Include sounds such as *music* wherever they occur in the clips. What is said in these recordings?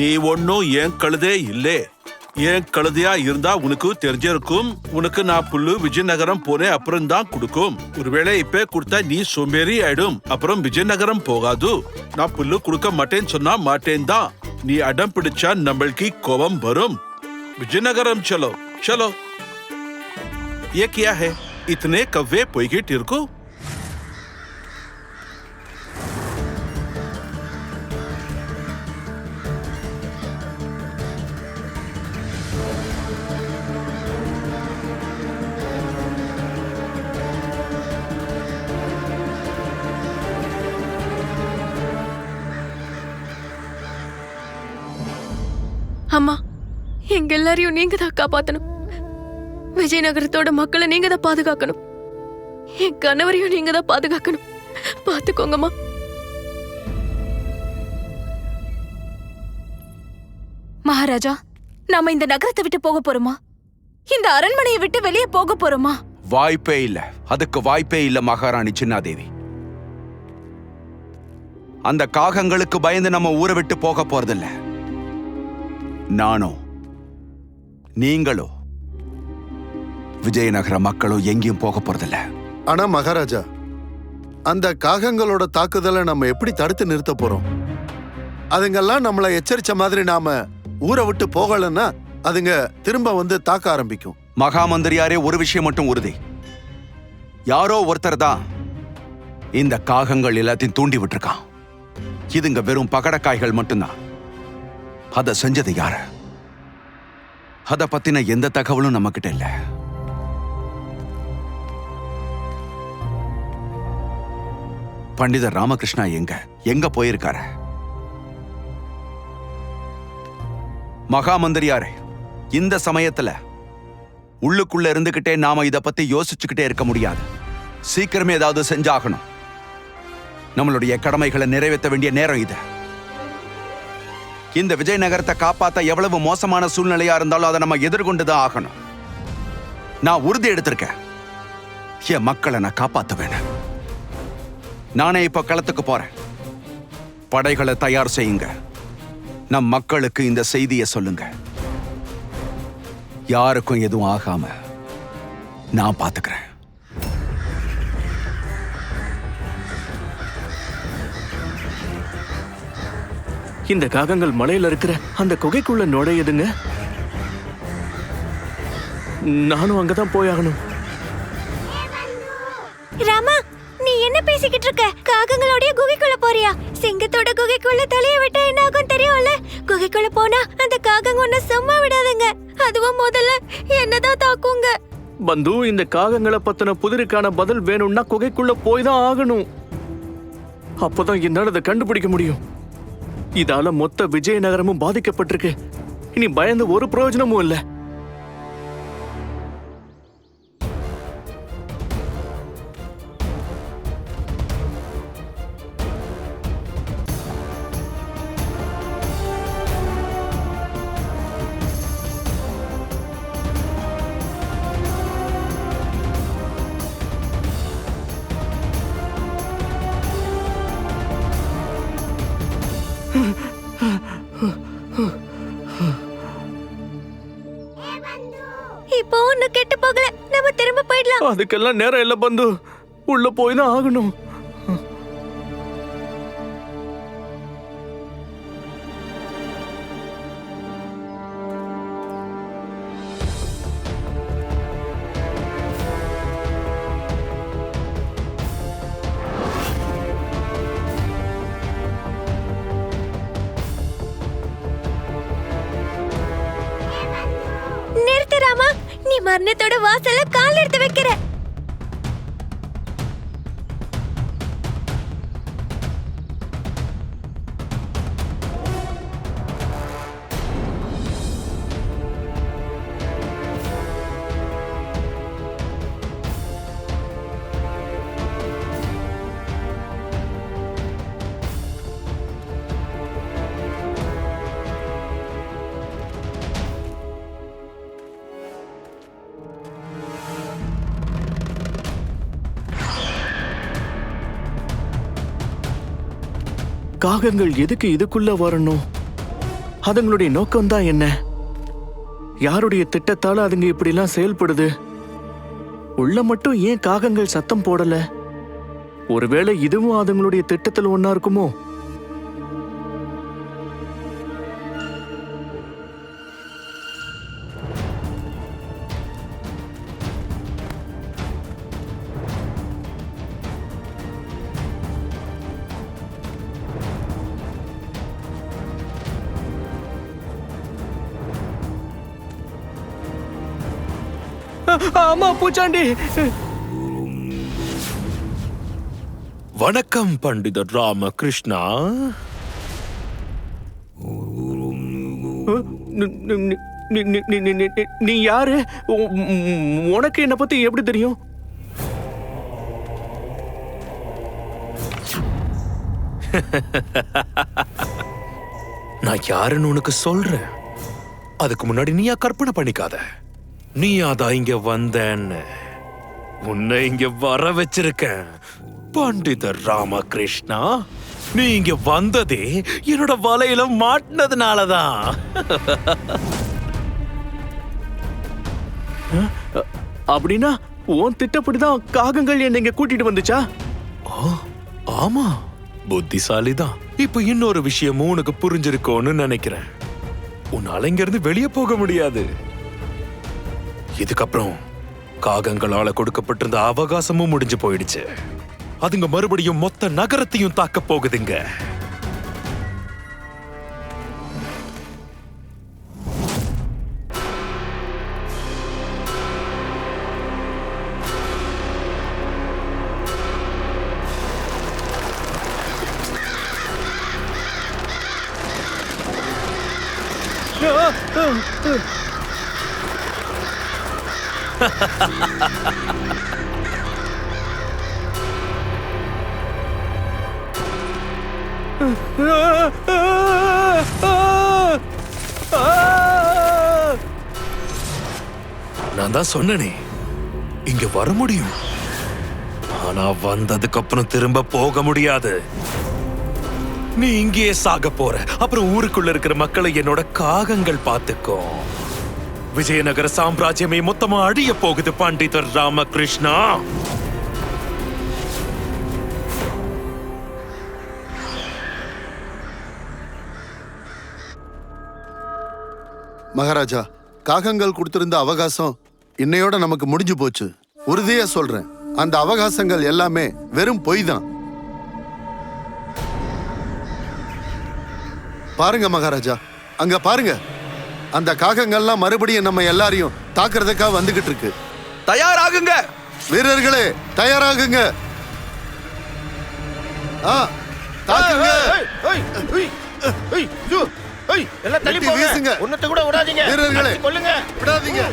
நீ ஒன்னும் என் கழுதே இல்லே என் கழுதையா இருந்தா உனக்கு தெரிஞ்சிருக்கும் உனக்கு நான் புல்லு விஜயநகரம் போனேன் அப்புறம் தான் கொடுக்கும் ஒருவேளை இப்ப கொடுத்தா நீ சோம்பேறி ஆயிடும் அப்புறம் விஜயநகரம் போகாது நான் புல்லு கொடுக்க மாட்டேன்னு சொன்னா மாட்டேன் தான் நீ அடம் பிடிச்சா நம்மளுக்கு கோபம் வரும் விஜயநகரம் चलो चलो ये क्या है इतने कव्वे पोइगिट इरको எல்லாரையும் நீங்க தான் காப்பாத்தணும். விஜயநகரத்தோட மக்களை நீங்க தான் பாதுகாக்கணும். என் கணவரையும் நீங்க தான் பாதுகாக்கணும். பாத்துக்கோங்கம்மா. மகாராஜா நாம இந்த நகரத்தை விட்டு போக போறோமா? இந்த அரண்மனையை விட்டு வெளியே போக போறோமா? வாய்ப்பே இல்ல. அதுக்கு வாய்ப்பே இல்ல மகாராணி சின்னாதேவி. அந்த காகங்களுக்கு பயந்து நம்ம ஊரை விட்டு போக போறதில்ல. நானோ நீங்களோ? விஜயநகர மக்களோ எங்கேயும் போக போறதில்ல. ஆனா மகாராஜா அந்த காகங்களோட தாக்குதலை நம்ம எப்படி தடுத்து நிறுத்த போறோம்? அதுங்கெல்லாம் நம்மளை எச்சரிச்ச மாதிரி நாம ஊரை விட்டு போகலன்னா அதுங்க திரும்ப வந்து தாக்க ஆரம்பிக்கும். மகாமந்திரியாரே ஒரு விஷயம் மட்டும் உறுதி. யாரோ ஒருத்தர் தான் இந்த காகங்கள் எல்லாத்தையும் தூண்டி விட்டுருக்கான். இதுங்க வெறும் பகடக்காய்கள் மட்டும்தான். அத செஞ்சது யாரு? அத பத்தின எந்த தகவலும் நம்ம கிட்ட இல்ல. பண்டிதர் ராமகிருஷ்ணா எங்க? எங்க போயிருக்காரு? மகாமந்திரியாரே இந்த சமயத்துல உள்ளுக்குள்ள இருந்துகிட்டே நாம இத பத்தி யோசிச்சுக்கிட்டே இருக்க முடியாது. சீக்கிரமே ஏதாவது செஞ்சாகணும். நம்மளுடைய கடமைகளை நிறைவேற்ற வேண்டிய நேரம் இது. இந்த விஜயநகரத்தை காப்பாத்த எவ்வளவு மோசமான சூழ்நிலையா இருந்தாலும் அதை நம்ம எதிர்கொண்டு தான் ஆகணும். நான் உறுதி எடுத்திருக்கேன். என் மக்களை நான் காப்பாத்துவேன். நானே இப்ப களத்துக்கு போறேன். படைகளை தயார் செய்யுங்க. நம் மக்களுக்கு இந்த செய்தியை சொல்லுங்க. யாருக்கும் எதுவும் ஆகாம நான் பாத்துக்கிறேன். இந்த காகங்கள் மலையில இருக்கிற அந்த குகைக்குள்ள நுழையுதுங்க. நானும் அங்கதான் போயாகணும். ராமா நீ என்ன பேசிக்கிட்டு இருக்க? காகங்களோடைய குகைக்குள்ள போறியா? சிங்கத்தோட குகைக்குள்ள தலைய விட்டா என்ன ஆகும் தெரியும்ல? குகைக்குள்ள போனா அந்த காகங்க ஒன்ன சும்மா விடாதுங்க. அதுவும் முதல்ல என்னதான் தாக்குங்க. பந்து இந்த காகங்களை பத்தின புதிருக்கான பதில் வேணும்னா குகைக்குள்ள போய் தான் ஆகணும். அப்போதான் என்னால அதை கண்டுபிடிக்க முடியும். இதால மொத்த விஜயநகரமும் பாதிக்கப்பட்டிருக்கு. இனி பயந்து ஒரு பிரயோஜனமும் இல்லை. அதுக்கெல்லாம் நேரம் இல்ல பந்து. உள்ள போய் தான் ஆகணும். நிறுத்தராமா நீ மரணத்தோட வாசல்ல கால் எடுத்து வைக்கிற. காகங்கள் எதுக்கு இதுக்குள்ள வரணும்? அதுங்களுடைய நோக்கம் தான் என்ன? யாருடைய திட்டத்தால அதுங்க இப்படிலாம் செயல்படுது? உள்ள மட்டும் ஏன் காகங்கள் சத்தம் போடல? ஒருவேளை இதுவும் அதுங்களுடைய திட்டத்தில் ஒன்னா இருக்குமோ? ஆமா பூச்சாண்டி. வணக்கம் பண்டிதர் ராமகிருஷ்ணா. நீ யாரு? உனக்கு என்னை பத்தி எப்படி தெரியும்? நான் யாருன்னு உனக்கு சொல்றேன். அதுக்கு முன்னாடி நீயா கற்பனை பண்ணிக்காத. நீ அதான் இங்க வந்தேன்னு. உன்னை இங்க வர வச்சிருக்கேன். பண்டிதர் ராமகிருஷ்ணா நீ இங்க வந்ததே என்னோட வலையில மாட்டினதுனாலதான். அப்படின்னா உன் திட்டப்படிதான் காகங்கள் என்னை இங்க கூட்டிட்டு வந்துச்சா? ஆமா. புத்திசாலிதான். இப்ப இன்னொரு விஷயமும் உனக்கு புரிஞ்சிருக்கோன்னு நினைக்கிறேன். உன்னால இங்க இருந்து வெளியே போக முடியாது. இதுக்கப்புறம் காகங்களால கொடுக்கப்பட்டிருந்த அவகாசமும் முடிஞ்சு போயிடுச்சு. அதுங்க மறுபடியும் மொத்த நகரத்தையும் தாக்க போகுதுங்க. நான் தான் சொன்னனே இங்க வர முடியும். ஆனா வந்ததுக்கு அப்புறம் திரும்ப போக முடியாது. நீ இங்கேயே சாக போற. அப்புறம் ஊருக்குள்ள இருக்கிற மக்களை என்னோட காகங்கள் பார்த்துக்கும் விஜயநகர சாம்ராஜ்யமே மொத்தமா அழிய போகுது பண்டிதர் ராமகிருஷ்ணா. மகாராஜா காகங்கள் கொடுத்திருந்த அவகாசம் இன்னையோட நமக்கு முடிஞ்சு போச்சு. உறுதியா சொல்றேன். அந்த அவகாசங்கள் எல்லாமே வெறும் பொய் தான். பாருங்க மகாராஜா அங்க பாருங்க. அந்த காகங்கள்லாம் மறுபடியும் நம்ம எல்லாரையும் தாக்குறதுக்காக வந்துகிட்டு இருக்கு. தயாராகுங்க. வீரர்களே தயாராகுங்க. ஆ தாக்குங்க. வெட்டி வீசுங்க. வீரர்களே விடாதீங்க.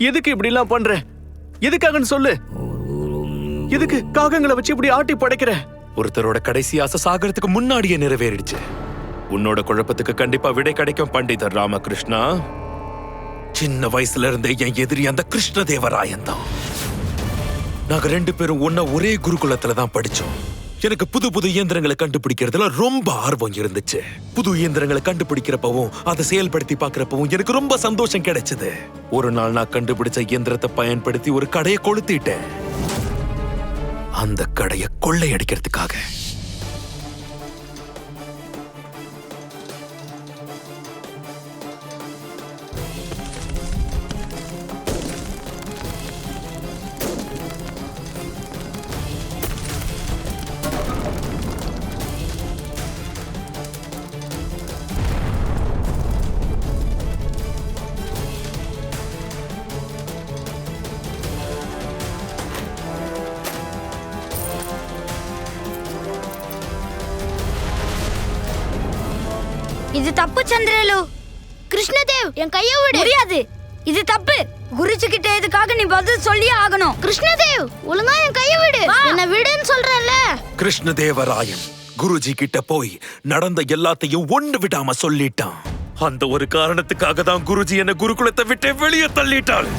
எதுக்கு இப்படி எல்லாம் பண்ற? எதுக்காகன்னு சொல்லு. எதுக்கு காகங்களை வச்சு இப்படி ஆட்டி படைக்கிற? ஒருத்தரோட கடைசி ஆசை சாகறதுக்கு முன்னாடியே நிறைவேறிடுச்சு. உன்னோட குழப்பத்துக்கு கண்டிப்பா விடை கிடைக்கும் பண்டிதர் ராமகிருஷ்ணா. சின்ன வயசுல இருந்தே என் எதிரி அந்த கிருஷ்ணதேவராயன் தான் நாங்க ரெண்டு பேரும் ஒன்னா ஒரே குருகுலத்துல தான் படிச்சோம். எனக்கு புது புது இயந்திரங்களை கண்டுபிடிக்கிறதுல ரொம்ப ஆர்வம் இருந்துச்சு. புது இயந்திரங்களை கண்டுபிடிக்கிறப்பவும் அதை செயல்படுத்தி பார்க்கறப்பவும் எனக்கு ரொம்ப சந்தோஷம் கிடைச்சது. ஒரு நாள் நான் கண்டுபிடிச்ச இயந்திரத்தை பயன்படுத்தி ஒரு கடையை கொளுத்திட்டேன். அந்த கடையை கொள்ளையடிக்கிறதுக்காக. என் கைய விடு. முடியாது. இது தப்பு. குருஜி கிட்ட இதுக்காக நீ பதில் சொல்லியே ஆகணும். கிருஷ்ணதேவ் ஒழுங்கா என் கைய விடு. என்ன விடுன்னு சொல்றேன்ல. கிருஷ்ணதேவராயன் குருஜி கிட்ட போய் நடந்த எல்லாத்தையும் ஒண்ணு விடாம சொல்லிட்டான். அந்த ஒரு காரணத்துக்காக தான் குருஜி என்ன குருகுலத்தை விட்டே வெளியே தள்ளிட்டாள்.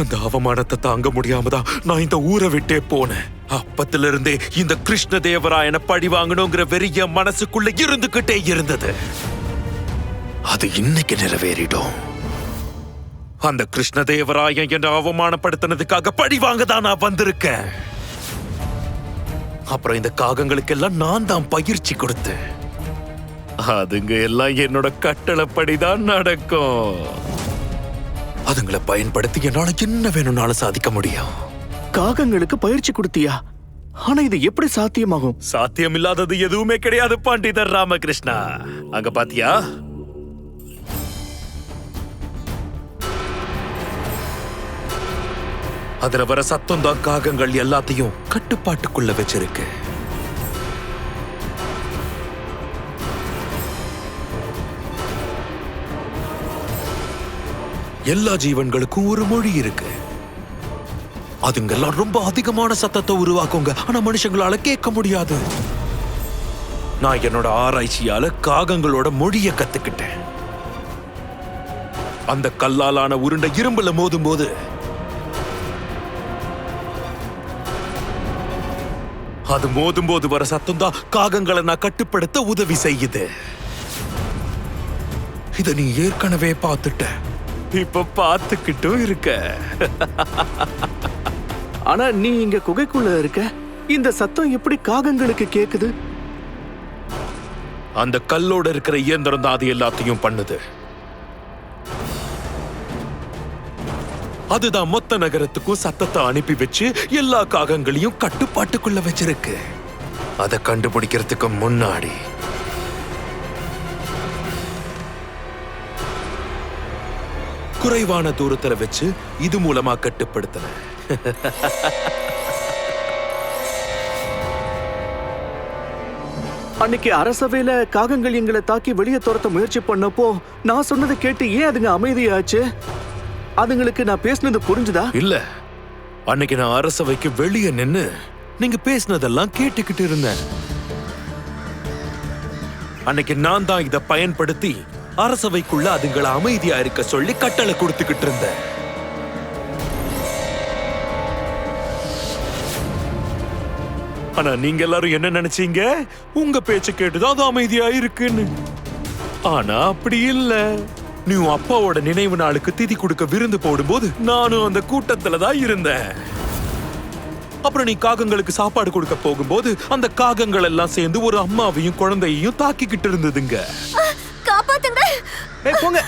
அந்த அவமானத்தை தாங்க முடியாம தான் நான் இந்த ஊரை விட்டே போனேன். அப்பத்துல இருந்தே இந்த கிருஷ்ண தேவராயனை பழி வாங்கணுங்கிற வெறிய மனசுக்குள்ள இருந்துகிட்டே இருந்தது. அது இன்னைக்கு நிறைவேறிடும். அந்த கிருஷ்ணதேவராயன் என்ன அவமானப்படுத்தினதுக்காக பழி வாங்க தான் நான் வந்திருக்கேன். அப்புறம் இந்த காகங்களுக்கெல்லாம் நான் தான் பயிற்சி கொடுத்தேன். அதுங்க எல்லாம் என்னோட கட்டளைப்படிதான் நடக்கும். அதுங்களை பயன்படுத்தி என்னால என்ன வேணும்னாலும் சாதிக்க முடியும். காகங்களுக்கு பயிற்சி கொடுத்தியா? ஆனா இது எப்படி சாத்தியமாகும்? சாத்தியமில்லாதது எதுவுமே கிடையாது பண்டிதர் ராமகிருஷ்ணா. அங்க பாத்தியா? அதுல வர சத்தம் தான் காகங்கள் எல்லாத்தையும் கட்டுப்பாட்டுக்குள்ள வச்சிருக்கு. எல்லா ஜீவன்களுக்கும் ஒரு மொழி இருக்கு. அதுங்கெல்லாம் ரொம்ப அதிகமான சத்தத்தை உருவாக்குங்க. ஆனா மனுஷங்களால கேட்க முடியாது. நான் என்னோட ஆராய்ச்சியால காகங்களோட மொழியை கத்துக்கிட்டேன். அந்த கல்லாலான உருண்டை இரும்புல மோதும் போது அது மோதும் போது வர சத்தம் தான் காகங்களை நான் கட்டுப்படுத்த உதவி செய்யுது. இத நீ ஏற்கனவே பார்த்துட்ட. இப்ப பார்த்துக்கிட்டும் இருக்க. ஆனா நீ இங்க குகைக்குள்ள இருக்க. இந்த சத்தம் எப்படி காகங்களுக்கு கேக்குது? அந்த கல்லோட இருக்கிற இயந்திரம் தான் அது எல்லாத்தையும் பண்ணுது. அதுதான் மொத்த நகரத்துக்கும் சத்தத்தை அனுப்பி வச்சு எல்லா காகங்களையும் கட்டுப்பாட்டுக்குள்ள வச்சிருக்கு. அதை கண்டுபிடிக்கிறதுக்கு முன்னாடி குறைவான தூரத்துல வச்சு இது மூலமா கட்டுப்படுத்தின அன்னைக்கு அரசவையில காகங்கள் எங்களை தாக்கி வெளியே துரத்த முயற்சி பண்ணப்போ நான் சொன்னதை கேட்டு ஏன் அதுங்க அமைதியாச்சு? அதுங்களுக்கு நான் பேசினது புரிஞ்சுதா? இல்ல. அன்னைக்கு நான் அரசவைக்கு வெளியே நின்னு நீங்க பேசினதெல்லாம் கேட்டுக்கிட்டு இருந்தேன். அன்னைக்கு நான் தான் இத பயன்படுத்தி அரசவைக்குள்ள அதுங்களை அமைதியா இருக்க சொல்லி கட்டளை கொடுத்துக்கிட்டு இருந்தேன். ஆனா நீங்க எல்லாரும் என்ன நினைச்சீங்க? உங்க பேச்ச கேட்டுதான் அது அமைதியா இருக்குன்னு. ஆனா அப்படி இல்லை. நீ உன் அப்பாவோட நினைவு நாளுக்கு திதி கொடுக்க விருந்து போடும்போது நானும் அந்த கூட்டத்துல தான் இருந்தேன் அப்புறம் நீ காகங்களுக்கு சாப்பாடு கொடுக்க போகும்போது அந்த காகங்கள் எல்லாம் சேர்ந்து ஒரு அம்மாவையும் குழந்தையையும் தாக்கிக்கிட்டு இருந்ததுங்க காப்பாத்துங்க போங்க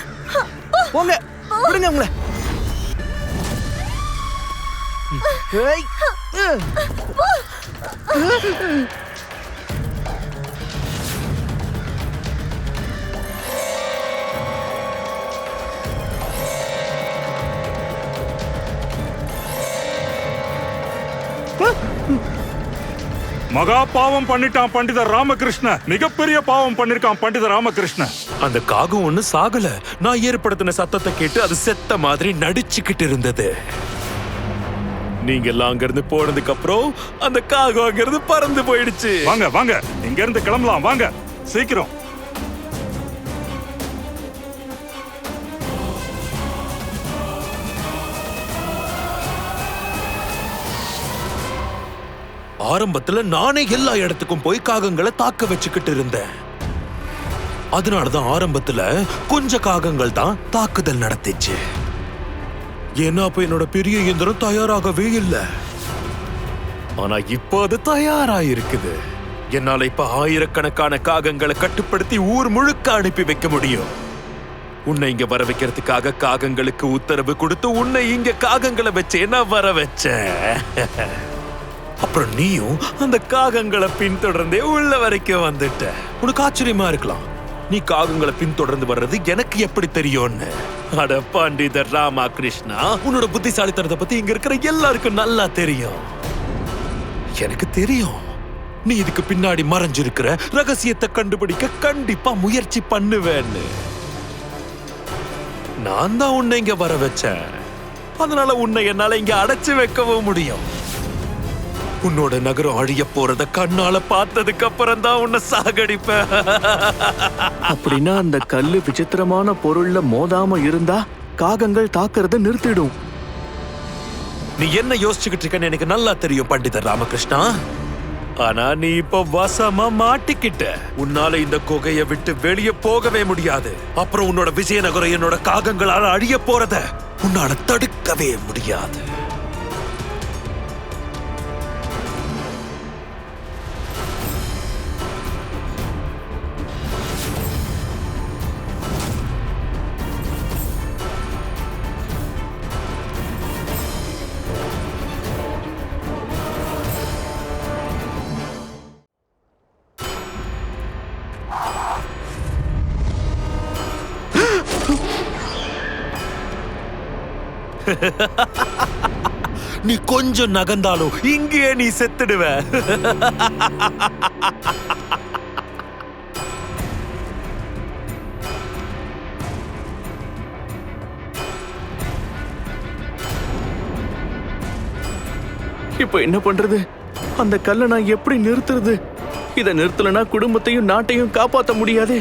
போங்க விடுங்க உங்களை ஏய் மகா பாவம் பண்ணிட்டான் பண்டிதர் ராமகிருஷ்ண. மிகப்பெரிய பாவம் பண்ணிருக்கான் பண்டிதர் ராமகிருஷ்ண. அந்த காகம் ஒண்ணு சாகல. நான் ஏற்படுத்தின சத்தத்தை கேட்டு அது செத்த மாதிரி நடிச்சுக்கிட்டு இருந்தது. நீங்க எல்லாம் அங்க இருந்து போனதுக்கு அப்புறம் அந்த காகம் அங்க இருந்து பறந்து போயிடுச்சு. வாங்க வாங்க. இங்க இருந்து கிளம்பலாம். வாங்க. சீக்கிரம். ஆரம்பத்துல நானே எல்லா இடத்துக்கும் போய் காகங்களை தாக்க வச்சுக்கிட்டு இருந்தேன். அதனாலதான் ஆரம்பத்துல கொஞ்ச காகங்கள் தான் தாக்குதல் நடத்திச்சு. ஏன்னா அப்ப என்னோட பெரிய இயந்திரம் தயாராகவே இல்லை. ஆனா இப்போ அது தயாரா இருக்குது என்னால இப்ப ஆயிரக்கணக்கான காகங்களை கட்டுப்படுத்தி ஊர் முழுக்க அனுப்பி வைக்க முடியும். உன்னை இங்க வர வைக்கிறதுக்காக காகங்களுக்கு உத்தரவு கொடுத்து உன்னை இங்க காகங்களை வச்சே வர வச்சேன். *laughs* அப்புறம் நீயும் அந்த காகங்களை பின்தொடர்ந்தே உள்ள வரைக்கும் வந்துட்ட. உனக்கு ஆச்சரியமா இருக்கலாம். நீ காகங்களை பின்தொடர்ந்து வர்றது எனக்கு எப்படி தெரியும்னு? அட பண்டிதர் ராமா கிருஷ்ணா உன்னோட புத்திசாலித்தனத்தை பத்தி இங்க இருக்கிற எல்லாருக்கும் நல்லா தெரியும். எனக்கு தெரியும். நீ இதுக்கு பின்னாடி மறைஞ்சிருக்கிற ரகசியத்தை கண்டுபிடிக்க கண்டிப்பா முயற்சி பண்ணுவேன்னு. நான் தான் உன்னை இங்க வர வச்சேன். அதனால உன்னை என்னால இங்க அடைச்சு வைக்கவும் முடியும். உன்னோட நகரம் அழிய போறத கண்ணால பார்த்ததுக்கு அப்புறம் தான் உன்னை சாகடிப்பேன். அப்படின்னா அந்த கல்லு விசித்திரமான பொருள்ல மோதாம இருந்தா காகங்கள் தாக்குறத நிறுத்திடும். நீ என்ன யோசிச்சுக்கிட்டு இருக்கன்னு எனக்கு நல்லா தெரியும் பண்டிதர் ராமகிருஷ்ணா. ஆனா நீ இப்ப வசமா மாட்டிக்கிட்ட. உன்னால இந்த குகையை விட்டு வெளியே போகவே முடியாது. அப்புறம் உன்னோட விஜயநகரம் என்னோட காகங்களால அழிய போறத உன்னால தடுக்கவே முடியாது. *laughs* நீ கொஞ்சம் நகர்ந்தாலும் இங்கேயே நீ செத்துடுவ. இப்ப என்ன பண்றது? அந்த கல்லை நான் எப்படி நிறுத்துறது? இதை நிறுத்தலனா குடும்பத்தையும் நாட்டையும் காப்பாத்த முடியாது.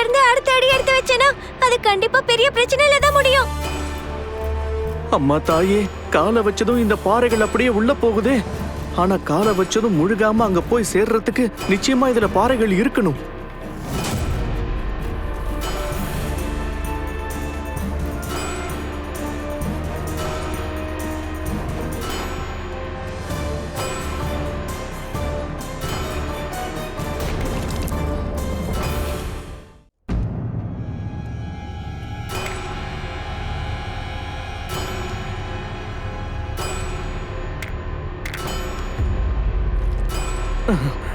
இருந்து அடுத்த அடி எடுத்து வச்சேனா அது கண்டிப்பா பெரிய பிரச்சனையில தான் முடியும். அம்மா தாயே காலை வச்சதும் இந்த பாறைகள் அப்படியே உள்ள போகுதே. ஆனா காலை வச்சதும் முழுகாம அங்க போய் சேர்றதுக்கு நிச்சயமா இதுல பாறைகள் இருக்கணும். Ugh.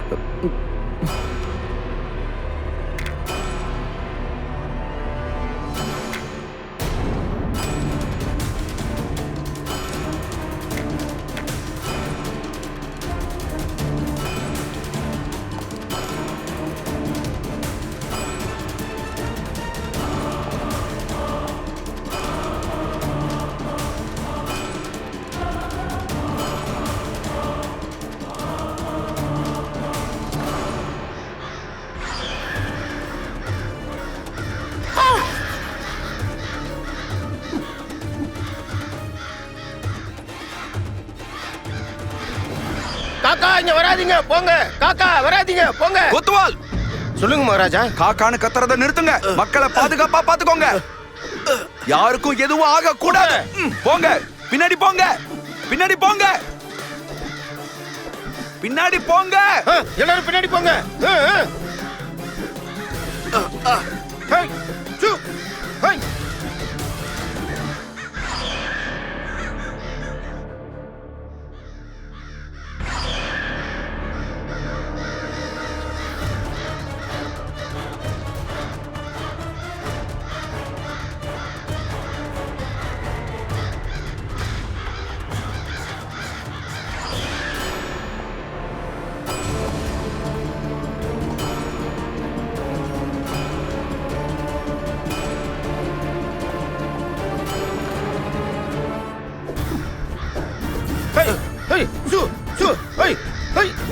போங்க. காக்கா வராதீங்க. போங்க. கொத்துவால். சொல்லுங்க மகாராஜா. காக்கான்னு கத்துறத நிறுத்துங்க. மக்களை பாதுகாப்பா பாத்துக்கோங்க. யாருக்கும் எதுவும் ஆக கூடாது போங்க. பின்னாடி போங்க. பின்னாடி போங்க. பின்னாடி போங்க. எல்லாரும் பின்னாடி போங்க.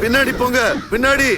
பின்னாடி போங்க பின்னாடி.